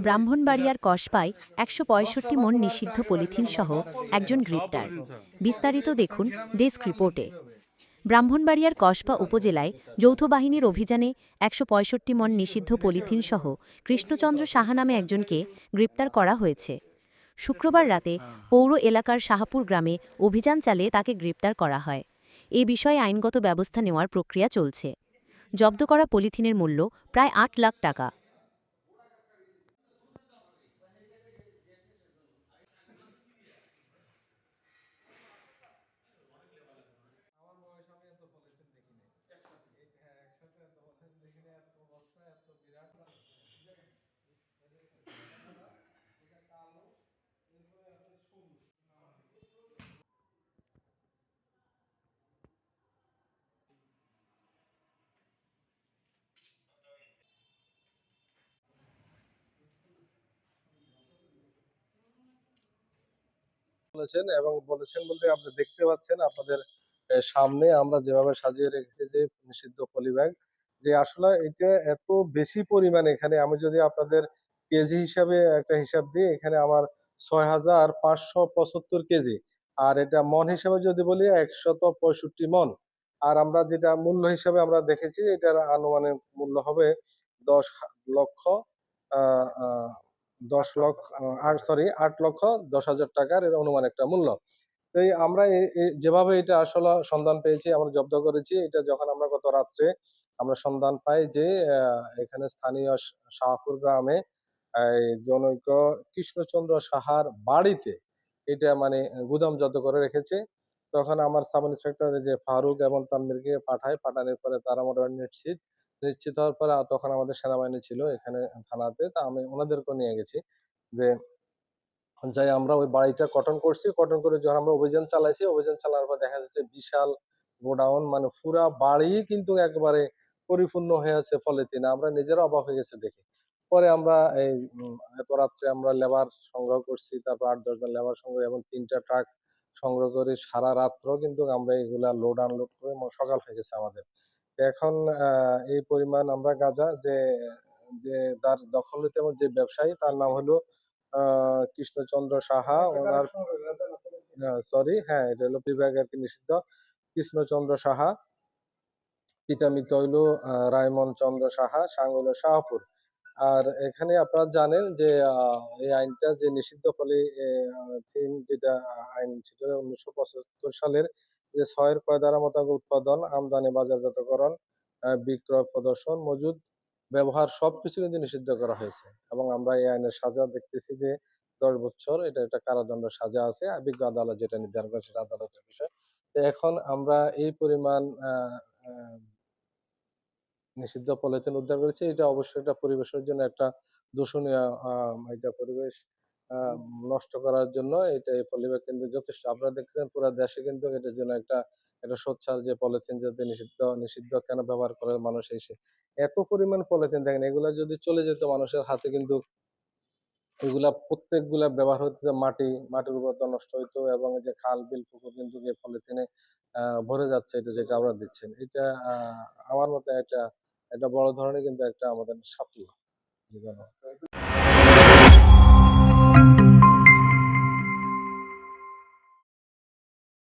ব্রাহ্মণবাড়িয়ার কসবায় একশো পঁয়ষট্টি মন নিষিদ্ধ পলিথিন সহ একজন গ্রেপ্তার। বিস্তারিত দেখুন ডেস্ক রিপোর্টে। ব্রাহ্মণবাড়িয়ার কসবা উপজেলায় যৌথ বাহিনীর অভিযানে একশো পঁয়ষট্টি মন নিষিদ্ধ পলিথিন সহ কৃষ্ণচন্দ্র সাহা নামে একজনকে গ্রেপ্তার করা হয়েছে। শুক্রবার রাতে পৌর এলাকার শাহাপুর গ্রামে অভিযান চালিয়ে তাকে গ্রেপ্তার করা হয়। এ বিষয়ে আইনগত ব্যবস্থা নেওয়ার প্রক্রিয়া চলছে। জব্দ করা পলিথিনের মূল্য প্রায় আট লাখ টাকা। বলেছেন এবং বলেছেন বলতে আপনি দেখতে পাচ্ছেন আপনাদের সামনে আমরা যেভাবে সাজিয়ে রেখেছি যে নিষিদ্ধ পলিব্যাগ যে আসলে এটা এত বেশি পরিমাণ এখানে আমি যদি আপনাদের কেজি হিসাবে একটা হিসাব দিই এখানে আমার ছয় হাজার পাঁচশো পঁচাত্তর কেজি আর এটা মন হিসাবে যদি বলি একশত পঁয়ষট্টি মন আর আমরা যেটা মূল্য হিসাবে আমরা দেখেছি এটার আনুমানিক মূল্য হবে দশ লক্ষ আহ, আহ, দশ লক্ষ আর সরি আট লক্ষ দশ হাজার টাকার এর অনুমান একটা মূল্য। তো আমরা যেভাবে এটা আসলে সন্ধান পেয়েছি, আমরা জব্দ করেছি, এটা যখন আমরা গত রাত্রে আমরা সন্ধান পাই যে এখানে স্থানীয় শাহপুর গ্রামে জনৈক কৃষ্ণচন্দ্র সাহার বাড়িতে এটা মানে গুদাম গুদামজাত করে রেখেছে। তখন আমার সাব ইন্সপেক্টর যে ফারুক এবং তার তানভীরকে পাঠায়, পাঠানোর পরে তারা মোটামুটি নিশ্চিত নিশ্চিত হওয়ার পরে তখন আমাদের সেনাবাহিনী ছিল এখানে থানাতে। তা আমি ওনাদেরকে নিয়ে গেছি যে, যাই আমরা ওই বাড়িটা কটন করছি। কটন করে যখন আমরা অভিযান চালাইছি, অভিযান চালানোর পর দেখা যাচ্ছে বিশাল গোডাউন মানে পুরা বাড়ি কিন্তু একবারে পরিপূর্ণ হয়ে আছে পলিথিন। আমরা নিজেরা অবাক হয়ে গেছে দেখি। পরে আমরা এই এত রাত্রে আমরা লেবার সংগ্রহ করছি, তারপর আট, দশ জন লেবার সংগ্রহ, এবং তিনটা ট্রাক সংগ্রহ করে সারা রাত্র। কিন্তু আমরা এগুলা লোড আনলোড করে সকাল হয়ে গেছে আমাদের। এখন আহ, এই পরিমাণ আমরা গাঁজা যে যে তার দখল এবং যে ব্যবসায়ী তার নাম হলো আহ কৃষ্ণচন্দ্র সাহা। ওনার সরি হ্যাঁ এটা হলো বিভাগ আর কি নিষিদ্ধ। কৃষ্ণচন্দ্র সাহা পিতা মৃত হইল আহ, রায়মন চন্দ্র সাহা সাং হলো শাহপুর। আর এখানে আপনারা জানেন যে আহ, এই আইনটা যে নিষিদ্ধ ফলে যেটা আইন সেটা উনিশশো পঁচাত্তর সালের যে ছয়ের কয় দ্বারা মোতাবেক উৎপাদন, আমদানি, বাজারজাতকরণ বিক্রয়, প্রদর্শন, মজুদ, ব্যবহার সবকিছু কিন্তু নিষিদ্ধ করা হয়েছে। এবং আমরা এই আইনের সাজা দেখতেছি যে দশ বছর এটা একটা কারাদণ্ড সাজা আছে বিজ্ঞ আদালত যেটা নির্ধারণ করে সেটা আদালতের বিষয়। তো এখন আমরা এই পরিমাণ নিষিদ্ধ পলিথিন উদ্ধার করেছি। এটা অবশ্যই একটা পরিবেশের জন্য একটা দূষণীয় এটা পরিবেশ নষ্ট করার জন্য এটা এই পলিব্যাগ কিন্তু যথেষ্ট। আপনারা দেখছেন পুরো দেশে কিন্তু এটার জন্য একটা একটা সোচ্চার যে পলিথিন যাতে নিষিদ্ধ নিষিদ্ধ কেন ব্যবহার করে মানুষ এসে? এত পরিমাণ পলিথিন দেখেন এগুলা যদি চলে যেত মানুষের হাতে কিন্তু এগুলা প্রত্যেকগুলা ব্যবহার হতো মাটি মাটির উর্বরতা নষ্ট হইতো এবং যে খাল বিল পুকুর কিন্তু এই পলিথিনে আহ ভরে যাচ্ছে এটা যেটা আমরা দিচ্ছেন এটা আহ আমার মতে এটা এটা বড় ধরনের কিন্তু একটা আমাদের সাফল্য। জীবনে